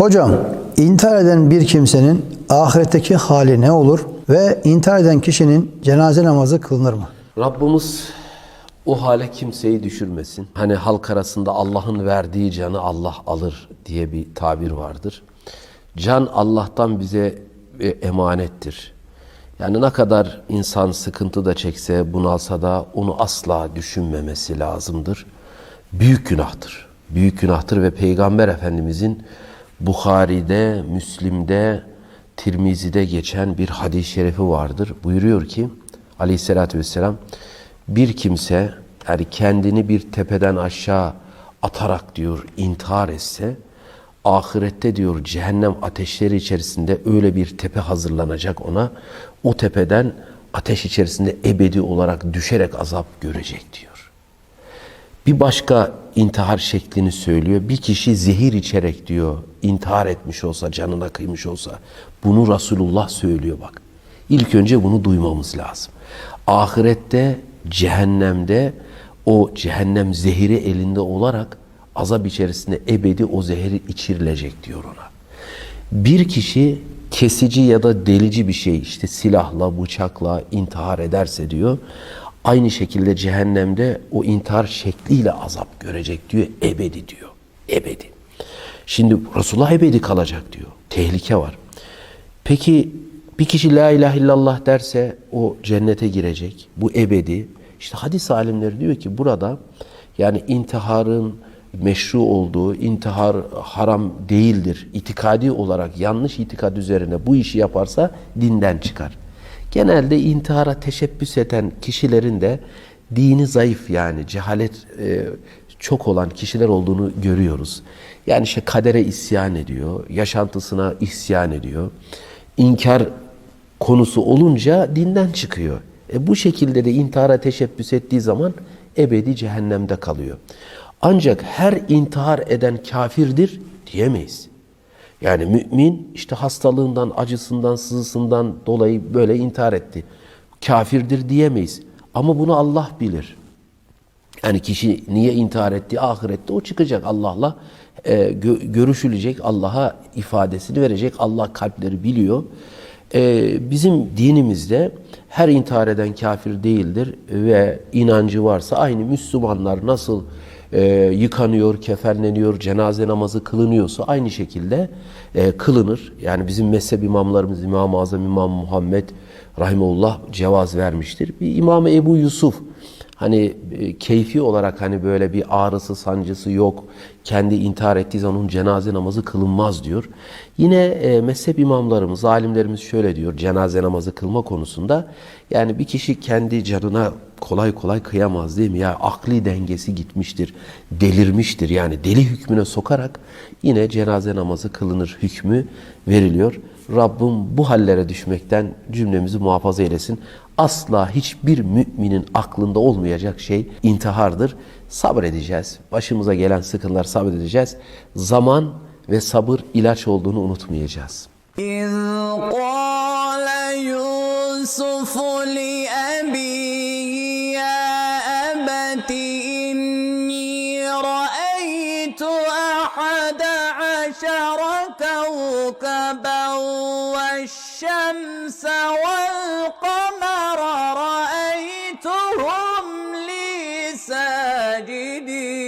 Hocam, intihar eden bir kimsenin ahiretteki hali ne olur ve intihar eden kişinin cenaze namazı kılınır mı? Rabbimiz o hale kimseyi düşürmesin. Hani halk arasında Allah'ın verdiği canı Allah alır diye bir tabir vardır. Can Allah'tan bize e, emanettir. Yani ne kadar insan sıkıntı da çekse, bunalsa da onu asla düşünmemesi lazımdır. Büyük günahtır. Büyük günahtır ve Peygamber Efendimizin Bukhari'de, Müslim'de, Tirmizi'de geçen bir hadis-i şerifi vardır. Buyuruyor ki aleyhissalatü vesselam bir kimse yani kendini bir tepeden aşağı atarak diyor intihar etse ahirette diyor cehennem ateşleri içerisinde öyle bir tepe hazırlanacak ona. O tepeden ateş içerisinde ebedi olarak düşerek azap görecek diyor. Bir başka intihar şeklini söylüyor. Bir kişi zehir içerek diyor intihar etmiş olsa, canına kıymış olsa. Bunu Resulullah söylüyor bak. İlk önce bunu duymamız lazım. Ahirette, cehennemde o cehennem zehiri elinde olarak azap içerisinde ebedi o zehri içirilecek diyor ona. Bir kişi kesici ya da delici bir şey işte silahla, bıçakla intihar ederse diyor. Aynı şekilde cehennemde o intihar şekliyle azap görecek diyor. Ebedi diyor. Ebedi. Şimdi Resulullah ebedi kalacak diyor. Tehlike var. Peki bir kişi la ilahe illallah derse o cennete girecek. Bu ebedi. İşte hadis alimleri diyor ki burada yani intiharın meşru olduğu, intihar haram değildir. İtikadi olarak yanlış itikad üzerine bu işi yaparsa dinden çıkar. Genelde intihara teşebbüs eden kişilerin de dini zayıf yani cehalet e, çok olan kişiler olduğunu görüyoruz. Yani işte kadere isyan ediyor, yaşantısına isyan ediyor. İnkar konusu olunca dinden çıkıyor. E bu şekilde de intihara teşebbüs ettiği zaman ebedi cehennemde kalıyor. Ancak her intihar eden kafirdir diyemeyiz. Yani mümin işte hastalığından, acısından, sızısından dolayı böyle intihar etti. Kafirdir diyemeyiz. Ama bunu Allah bilir. Yani kişi niye intihar etti? Ahirette o çıkacak Allah'la e, gö- görüşülecek, Allah'a ifadesini verecek. Allah kalpleri biliyor. E, bizim dinimizde her intihar eden kafir değildir ve inancı varsa aynı Müslümanlar nasıl e, yıkanıyor, kefenleniyor, cenaze namazı kılınıyorsa aynı şekilde e, kılınır. Yani bizim mezhep imamlarımız İmam-ı Azam İmam Muhammed Rahimullah cevaz vermiştir. Bir İmam Ebu Yusuf hani e, keyfi olarak hani böyle bir ağrısı sancısı yok. Kendi intihar ettiği zaman onun cenaze namazı kılınmaz diyor. Yine e, mezhep imamlarımız, alimlerimiz şöyle diyor cenaze namazı kılma konusunda. Yani bir kişi kendi canına kolay kolay kıyamaz değil mi? Ya akli dengesi gitmiştir, delirmiştir. Yani deli hükmüne sokarak yine cenaze namazı kılınır hükmü veriliyor. Rabbim bu hallere düşmekten cümlemizi muhafaza eylesin asla hiçbir müminin aklında olmayacak şey intihardır. Sabredeceğiz. Başımıza gelen sıkıntılar sabredeceğiz. Zaman ve sabır ilaç olduğunu unutmayacağız. İz والشمس والقمر رأيتهم لي ساجدين.